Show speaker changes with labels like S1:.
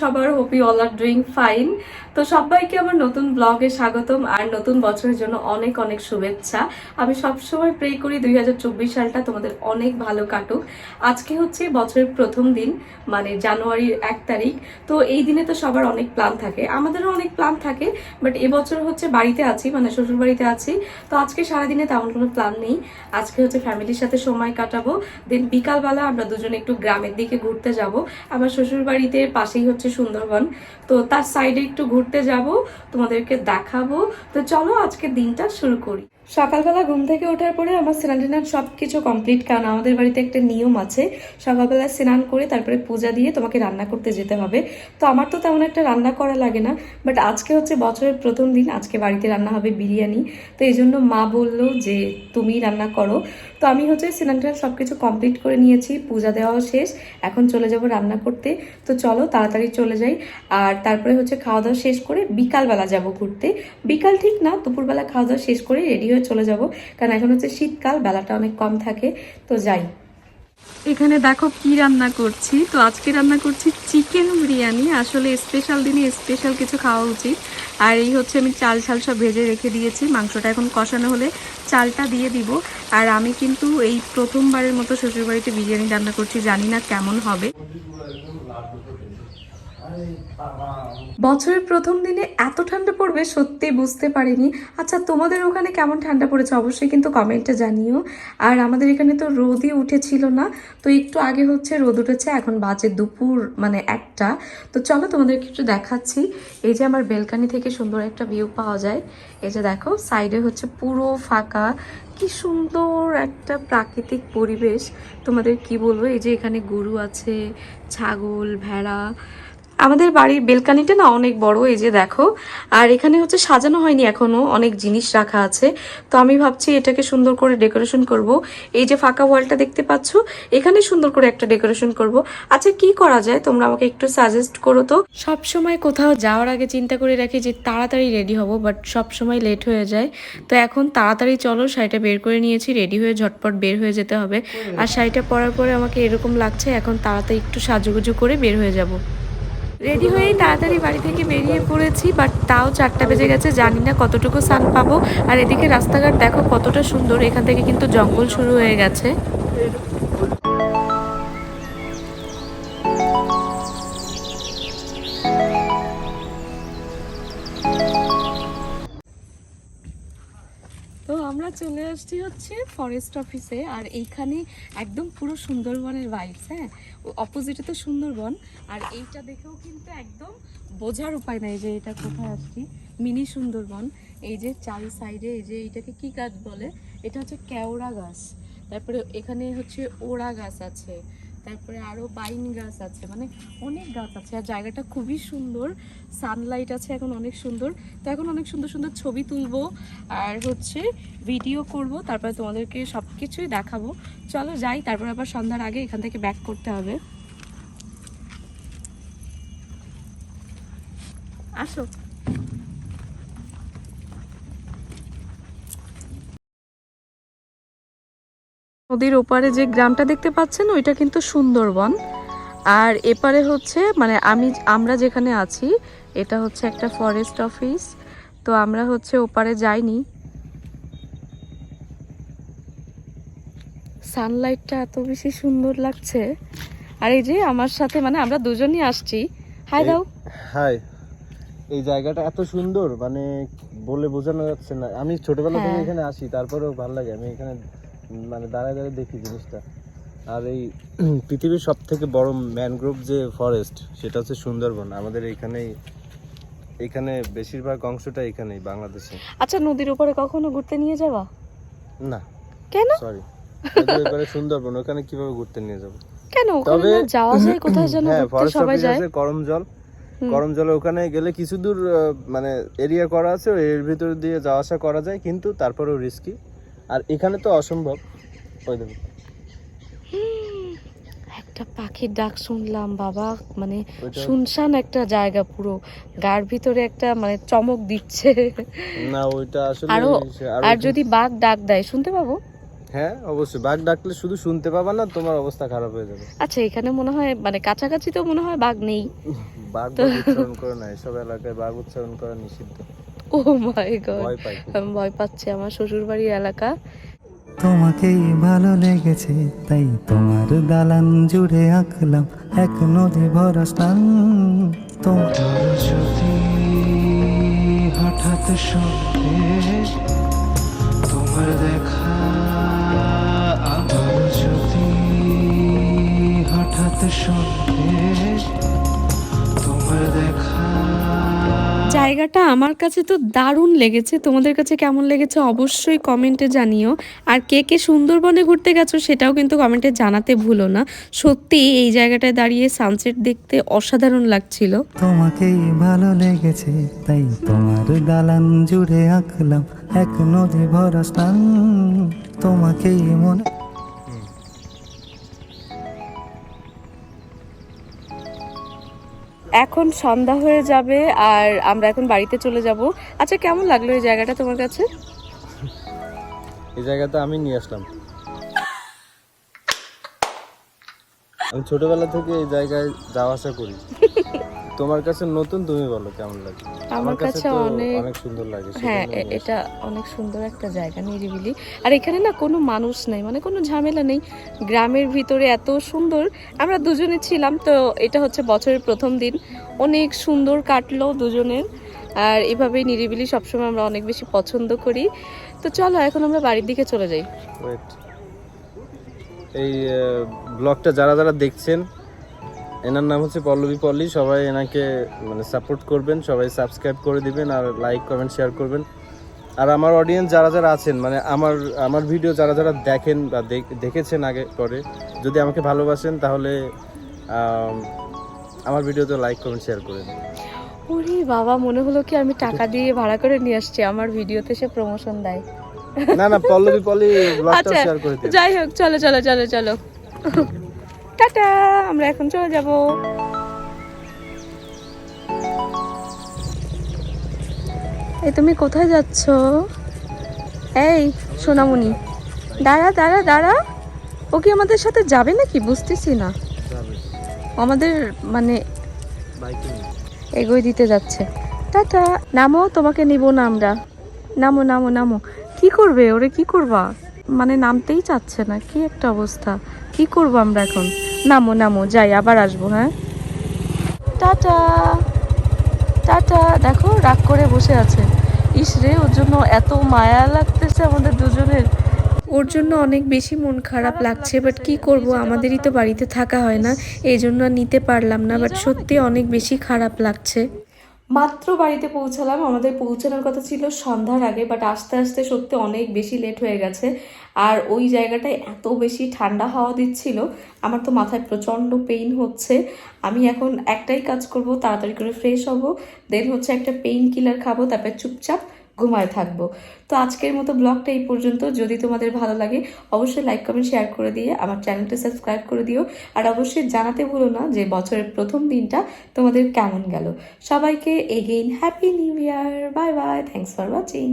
S1: সবার hope you all are doing fine তো সবাইকে আমার নতুন ব্লগে স্বাগতম আর নতুন বছরের জন্য অনেক অনেক শুভেচ্ছা। আমি সবসময় প্রে করি দুই হাজার চব্বিশ সালটা তোমাদের অনেক ভালো কাটুক। আজকে হচ্ছে বছরের প্রথম দিন মানে জানুয়ারির এক তারিখ। তো এই দিনে তো সবার অনেক প্ল্যান থাকে। আমাদেরও অনেক প্ল্যান থাকে বাট এবছর হচ্ছে বাড়িতে আছি মানে শ্বশুর বাড়িতে আছি। তো আজকে সারাদিনে তেমন কোনো প্ল্যান নেই। আজকে হচ্ছে ফ্যামিলির সাথে সময় কাটাবো। দেন বিকালবেলা আমরা দুজনে একটু গ্রামের দিকে ঘুরতে যাব। আমার শ্বশুর বাড়িতে পাশেই হচ্ছে সুন্দরবন। তো তার সাইডে একটু ঘুরতে যাব, তোমাদেরকে দেখাবো। তো চলো আজকে দিনটা শুরু করি। সকালবেলা ঘুম থেকে ওঠার পরে আমার স্নান টান সব কিছু কমপ্লিট কারণ আমাদের বাড়িতে একটা নিয়ম আছে, সকালবেলা স্নান করে তারপরে পূজা দিয়ে তোমাকে রান্না করতে যেতে হবে। তো আমার তো তেমন একটা রান্না করা লাগে না বাট আজকে হচ্ছে বছরের প্রথম দিন, আজকে বাড়িতে রান্না হবে বিরিয়ানি। তো এই জন্য মা বলল যে, তুমি রান্না করো। তো আমি হচ্ছে স্নান টান সব কিছু কমপ্লিট করে নিয়েছি, পূজা দেওয়াও শেষ, এখন চলে যাব রান্না করতে। তো চলো তাড়াতাড়ি চলে যাই। আর তারপরে হচ্ছে খাওয়া দাওয়া শেষ করে বিকালবেলা যাব ঘুরতে। বিকাল ঠিক না, দুপুরবেলা খাওয়া দাওয়া শেষ করে রেডি হয়ে চলে যাব। কারণ এখন হচ্ছে শীতকাল, বেলাটা অনেক কম থাকে। তো যাই। এখানে দেখো কি রান্না করছি। তো আজকে রান্না করছি চিকেন বিরিয়ানি। আসলে স্পেশাল দিনে স্পেশাল কিছু খাওয়া উচিত। আর এই হচ্ছে আমি চাল ছাল সব ভেজে রেখে দিয়েছি। মাংসটা এখন কষানো হলে চালটা দিয়ে দিব। আর আমি কিন্তু এই প্রথমবারের মতো শ্বশুরবাড়িতে বিরিয়ানি রান্না করছি। জানি না কেমন হবে। বছরের প্রথম দিনে এত ঠান্ডা পড়বে, সত্যি বুঝতে পারিনি। আচ্ছা তোমাদের ওখানে কেমন ঠান্ডা পড়েছে? অবশ্যই কিন্তু কমেন্টে জানিও। আর আমাদের এখানে তো রোদই উঠেছিল না, তো একটু আগে হচ্ছে রোদ উঠেছে, এখন বাজে দুপুর মানে একটা। তো চলো তোমাদেরকে একটু দেখাচ্ছি। এই যে আমার বেলকানি থেকে সুন্দর একটা ভিউ পাওয়া যায়। এই যে দেখো সাইডে হচ্ছে পুরো ফাঁকা। কি সুন্দর একটা প্রাকৃতিক পরিবেশ। তোমাদের কি বলব? এই যে এখানে গরু আছে, ছাগল, ভেড়া। আমাদের বাড়ির বেলকানিটা না অনেক বড়, এই যে দেখো। আর এখানে হচ্ছে সাজানো হয়নি এখনও, অনেক জিনিস রাখা আছে। তো আমি ভাবছি এটাকে সুন্দর করে ডেকোরেশন করব। এই যে ফাঁকা ওয়ালটা দেখতে পাচ্ছ, এখানে সুন্দর করে একটা ডেকোরেশন করব। আচ্ছা কি করা যায়? তোমরা আমাকে একটু সাজেস্ট করো তো। সব সময় কোথাও যাওয়ার আগে চিন্তা করে রাখি যে তাড়াতাড়ি রেডি হব বাট সব সময় লেট হয়ে যায়। তো এখন তাড়াতাড়ি চলো, শাড়িটা বের করে নিয়েছি রেডি হয়ে ঝটপট বের হয়ে যেতে হবে। আর শাড়িটা পরার পরে আমাকে এরকম লাগছে, এখন তাড়াতাড়ি একটু সাজুগুজু করে বের হয়ে যাব। রেডি হয়েই তাড়াতাড়ি বাড়ি থেকে বেরিয়ে পড়েছি বাট তাও চারটা বেজে গেছে, জানি না কতটুকু সান পাবো। আর এদিকে রাস্তাঘাট দেখো কতটা সুন্দর, এখান থেকে কিন্তু জঙ্গল শুরু হয়ে গেছে। তো আমরা চলে আসছি হচ্ছে ফরেস্ট অফিসে আর এইখানে একদম পুরো সুন্দরবনের ভাইবস হ্যাঁ? অপোজিটে তো সুন্দরবন, আর এইটা দেখেও কিন্তু একদম বোঝার উপায় নাই যে এটা কোথায় আসছি। মিনি সুন্দরবন, এই যে চারি সাইডে এই যে এইটাকে কি গাছ বলে? এটা হচ্ছে কেওড়া গাছ। তারপরে এখানে হচ্ছে ওড়া গাছ আছে। তারপরে আরও বাইন গাছ আছে মানে অনেক গাছ আছে। আর জায়গাটা খুবই সুন্দর সানলাইট আছে এখন অনেক সুন্দর। তো এখন অনেক সুন্দর সুন্দর ছবি তুলবো আর হচ্ছে ভিডিও করব, তারপরে তোমাদেরকে সব কিছুই দেখাবো। চলো যাই, তারপর আবার সন্ধ্যার আগে এখান থেকে ব্যাক করতে হবে। আসো। নদীর ওপারে যে গ্রামটা দেখতে পাচ্ছেন ওইটা কিন্তু সুন্দরবন। আর এপারে হচ্ছে মানে আমি আমরা যেখানে আছি এটা হচ্ছে একটা ফরেস্ট অফিস তো আমরা হচ্ছে ওপারে যাইনি। সানলাইটটা এত বেশি সুন্দর লাগছে। আর এই যে আমার সাথে মানে আমরা দুজনই আসছি। হাই দাও।
S2: হাই এই জায়গাটা এত সুন্দর মানে বলে বোঝানো যাচ্ছে না। আমি ছোটবেলা থেকে
S1: হ্যাঁ।
S2: এখানে আসি তারপরেও ভালো লাগে। আমি এখানে মানে দাঁড়ায় দাঁড়ায় দেখি জিনিসটা। আর এই পৃথিবীর সব থেকে বড় ম্যানগ্রোভ যে ফরেস্ট সেটা হচ্ছে সুন্দরবন। আমাদের এইখানেই এখানে বেশিরভাগ অংশটা এখানেই বাংলাদেশে।
S1: আচ্ছা নদীর উপরে কখনো ঘুরতে নিয়ে যাবা?
S2: না।
S1: কেন?
S2: সরি এবারে সুন্দরবন ওখানে কীভাবে ঘুরতে নিয়ে যাব?
S1: কেন? ওখানে
S2: তবে-
S1: যাওয়া যায় কোথায় যেন
S2: হ্যাঁ ফরেস্ট
S1: সবাই যায়।
S2: করম জল। গরম জলে ওখানে গেলে কিছু দূর মানে এরিয়া করা আছে এর ভিতর দিয়ে যাওয়া আসা করা যায় কিন্তু তারপরেও রিস্কি আর এখানে তো অসম্ভব। ওই দেখো
S1: একটা পাখির ডাক শুনলাম বাবা। মানে শুনশান একটা জায়গা পুরো। গার ভিতরে একটা মানে চমক দিচ্ছে।
S2: না ওইটা আসলে আরও
S1: আর যদি বাঘ ডাক দেয় শুনতে পাবো?
S2: হ্যাঁ অবশ্যই। বাঘ ডাকলে শুধু শুনতে পাবা না তোমার অবস্থা খারাপ হয়ে যাবে।
S1: আচ্ছা এখানে মনে হয় মানে কাছাকাছি তো মনে হয় বাঘ নেই।
S2: বাঘ বাঘ উচ্চারণ করে না এসব এলাকায় বাঘ উচ্চারণ করা নিষিদ্ধ।
S1: ও মাই গড
S2: ভয়
S1: পাচ্ছি আমার শ্বশুর বাড়ির এলাকা।
S3: তোমাকেই ভালো লেগেছে তাই তোমার দালান জুড়ে আঁকলাম এক নদী ভরা স্থান তোমার যদি হঠাৎ স্বপ্নে তোমার দেখা আবার যদি হঠাৎ স্বপ্নে
S1: জায়গাটা আমার কাছে তো দারুণ লেগেছে। তোমাদের কাছে কেমন লেগেছে অবশ্যই কমেন্টে জানিও। আর কে কে সুন্দরবনে ঘুরতে গেছো সেটাও কিন্তু কমেন্টে জানাতে ভুলো না। সত্যি এই জায়গাটায় দাঁড়িয়ে সানসেট দেখতে অসাধারণ লাগছিল।
S3: তোমাকেই ভালো লেগেছে, তাই তোমার দালান জুড়ে আঁকলাম, এক নদী ভরা স্থান তোমাকেই মনে
S1: এখন সন্ধ্যা হয়ে যাবে আর আমরা এখন বাড়িতে চলে যাব। আচ্ছা কেমন লাগল এই জায়গাটা তোমার কাছে?
S2: এই জায়গাটা আমি নিয়ে আসলাম। আমি ছোটবেলা থেকে এই জায়গায় যাওয়া আসা করি। তোমার কাছে নতুন তুমি বলো কেমন লাগে?
S1: আমার কাছে অনেক-
S2: অনেক সুন্দর লাগে
S1: হ্যাঁ এটা অনেক সুন্দর একটা জায়গা নিরিবিলি। আর এখানে না কোনো মানুষ নেই মানে কোনো ঝামেলা নেই। গ্রামের ভিতরে এত সুন্দর আমরা দুজনে ছিলাম তো এটা হচ্ছে বছরের প্রথম দিন। অনেক সুন্দর কাটলো দুজনের আর এভাবেই নিরিবিলি সবসময় আমরা অনেক বেশি পছন্দ করি। তো চলো এখন আমরা বাড়ির দিকে চলে যাই।
S2: এই ব্লগটা যারা যারা দেখছেন এনার নাম হচ্ছে পল্লবী পল্লী। সবাই এনাকে মানে সাপোর্ট করবেন সবাই সাবস্ক্রাইব করে দিবেন আর লাইক কমেন্ট শেয়ার করবেন। আর আমার অডিয়েন্স যারা যারা আছেন মানে আমার আমার ভিডিও যারা যারা দেখেন বা দেখ- দেখেছেন আগে পরে যদি আমাকে ভালোবাসেন তাহলে আম, আমার ভিডিওতে লাইক কমেন্ট শেয়ার করে দিন।
S1: ওরে বাবা মনে হলো কি আমি টাকা দিয়ে ভাড়া করে নিয়ে আসছি আমার ভিডিওতে সে প্রমোশন দেয়।
S2: না না পল্লবী পল্লী ব্লগটা শেয়ার করে দিন।
S1: যাই হোক চলো চলো চলো চলো। টাটা আমরা এখন চলে যাব। এই তুমি কোথায় যাচ্ছ? এই সোনামণি দাঁড়া দাঁড়া দাঁড়া। ও কি আমাদের সাথে যাবে নাকি? বুঝতেছি না। আমাদের মানে এগোয় দিতে যাচ্ছে। টাটা নামো তোমাকে নিব না আমরা। নামো নামো নামো। কি করবে? ওরে কি করবা? মানে নামতেই চাচ্ছে না। কি একটা অবস্থা। কি করব আমরা এখন? নামো নামো যাই আবার আসব হ্যাঁ? টাটা। টাটা। দেখো রাগ করে বসে আছে। ইস রে ওর জন্য এত মায়া লাগতেছে আমাদের দুজনের। ওর জন্য অনেক বেশি মন খারাপ লাগছে বাট কি করব? আমাদেরই তো বাড়িতে থাকা হয় না। এই জন্য আর নিতে পারলাম না বাট সত্যি অনেক বেশি খারাপ লাগছে। মাত্র বাড়িতে পৌঁছালাম। আমাদের পৌঁছানোর কথা ছিল সন্ধ্যার আগে বাট আস্তে আস্তে সত্যি অনেক বেশি লেট হয়ে গেছে। আর ওই জায়গাটায় এত বেশি ঠান্ডা হাওয়া দিচ্ছিল, আমার তো মাথায় প্রচণ্ড পেইন হচ্ছে। আমি এখন একটাই কাজ করব, তাড়াতাড়ি করে ফ্রেশ হব দেন হচ্ছে একটা পেইন কিলার খাব, তারপর চুপচাপ ঘুমায় থাকব। তো আজকের মতো ব্লগটা এই পর্যন্ত। যদি তোমাদের ভালো লাগে, অবশ্যই লাইক কমেন্ট শেয়ার করে দিয়ে আমার চ্যানেলটা সাবস্ক্রাইব করে দিও। আর অবশ্যই জানাতে ভুলো না যে বছরের প্রথম দিনটা তোমাদের কেমন গেল। সবাইকে again happy new year bye bye thanks for watching